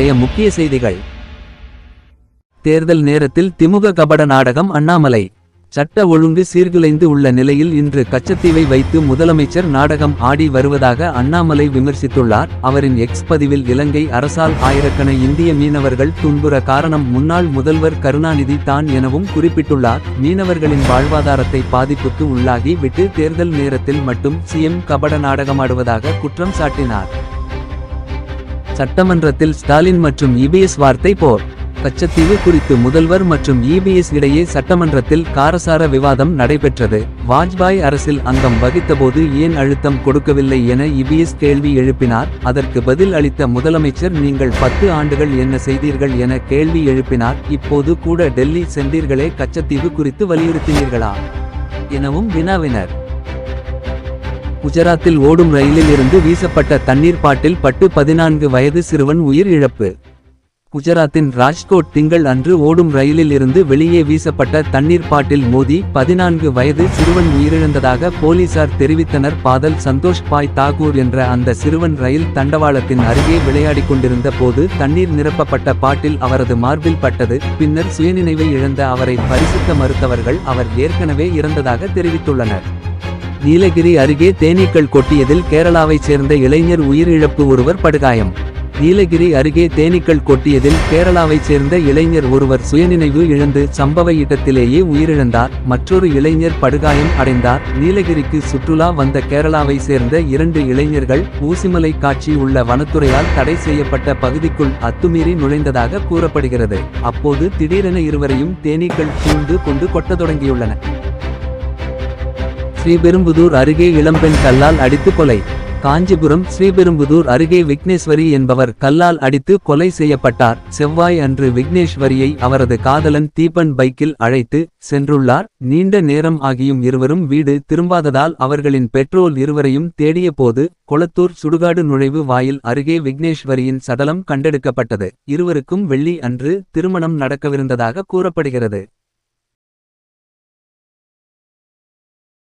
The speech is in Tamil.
இன்றைய முக்கிய செய்திகள். தேர்தல் நேரத்தில் திமுக கபட நாடகம் அண்ணாமலை. சட்ட ஒழுங்கு சீர்குலைந்து உள்ள நிலையில் இன்று கச்சத்தீவை வைத்து முதலமைச்சர் நாடகம் ஆடி வருவதாக அண்ணாமலை விமர்சித்துள்ளார். அவரின் எக்ஸ் பதிவில் இலங்கை அரசால் ஆயிரக்கண இந்திய மீனவர்கள் துன்புற காரணம் முன்னாள் முதல்வர் கருணாநிதி தான் எனவும் குறிப்பிட்டுள்ளார். மீனவர்களின் வாழ்வாதாரத்தை பாதிப்புக்கு உள்ளாகி விட்டு தேர்தல் நேரத்தில் மட்டும் சிஎம் கபட நாடகமாடுவதாக குற்றம் சாட்டினார். சட்டமன்றத்தில் ஸ்டாலின் மற்றும் இபிஎஸ் வார்த்தை போர். கச்சத்தீவு குறித்து முதல்வர் மற்றும் இபிஎஸ் இடையே சட்டமன்றத்தில் காரசார விவாதம் நடைபெற்றது. வாஜ்பாய் அரசில் அங்கம் வகித்தபோது ஏன் அழுத்தம் கொடுக்கவில்லை என இபிஎஸ் கேள்வி எழுப்பினார். அதற்கு பதில் அளித்த முதலமைச்சர் நீங்கள் பத்து ஆண்டுகள் என்ன செய்தீர்கள் என கேள்வி எழுப்பினார். இப்போது கூட டெல்லி சென்றீர்களே கச்சத்தீவு குறித்து வலியுறுத்தினீர்களா? எனவும் வினாவினர். குஜராத்தில் ஓடும் ரயிலில் இருந்து வீசப்பட்ட தண்ணீர் பாட்டில் பட்டு பதினான்கு வயது சிறுவன் உயிர் இழப்பு. குஜராத்தின் ராஜ்கோட் திங்கள் அன்று ஓடும் ரயிலில் இருந்து வெளியே வீசப்பட்ட தண்ணீர் பாட்டில் மோதி பதினான்கு வயது சிறுவன் உயிரிழந்ததாக போலீசார் தெரிவித்தனர். பாதல் சந்தோஷ் பாய் தாகூர் என்ற அந்த சிறுவன் ரயில் தண்டவாளத்தின் அருகே விளையாடிக் கொண்டிருந்த போது தண்ணீர் நிரப்பப்பட்ட பாட்டில் அவரது மார்பில் பட்டது. பின்னர் சுயநினைவை இழந்த அவரை பரிசுத்த மறுத்தவர்கள் அவர் ஏற்கனவே இறந்ததாக தெரிவித்துள்ளனர். நீலகிரி அருகே தேனீக்கள் கொட்டியதில் கேரளாவைச் சேர்ந்த இளைஞர் உயிரிழப்பு ஒருவர் படுகாயம். நீலகிரி அருகே தேனீக்கள் கொட்டியதில் கேரளாவைச் சேர்ந்த இளைஞர் ஒருவர் சுயநினைவு இழந்து சம்பவ இடத்திலேயே உயிரிழந்தார். மற்றொரு இளைஞர் படுகாயம் அடைந்தார். நீலகிரிக்கு சுற்றுலா வந்த கேரளாவை சேர்ந்த இரண்டு இளைஞர்கள் ஊசிமலை காட்சி உள்ள வனத்துறையால் தடை செய்யப்பட்ட பகுதிக்குள் அத்துமீறி நுழைந்ததாக கூறப்படுகிறது. அப்போது திடீரென இருவரையும் தேனீக்கள் சூழ்ந்து கொண்டு கொட்டத் தொடங்கியுள்ளன. ஸ்ரீபெரும்புதூர் அருகே இளம்பெண் கல்லால் அடித்து கொலை. காஞ்சிபுரம் ஸ்ரீபெரும்புதூர் அருகே விக்னேஸ்வரி என்பவர் கல்லால் அடித்து கொலை செய்யப்பட்டார். செவ்வாய் அன்று விக்னேஸ்வரியை அவரது காதலன் தீபன் பைக்கில் அழைத்து சென்றுள்ளார். நீண்ட நேரம் ஆகியும் இருவரும் வீடு திரும்பாததால் அவர்களின் பெற்றோர் இருவரையும் தேடிய போது கொளத்தூர் சுடுகாடு நுழைவு வாயில் அருகே விக்னேஸ்வரியின் சடலம் கண்டெடுக்கப்பட்டது. இருவருக்கும் வெள்ளி அன்று திருமணம் நடக்கவிருந்ததாக கூறப்படுகிறது.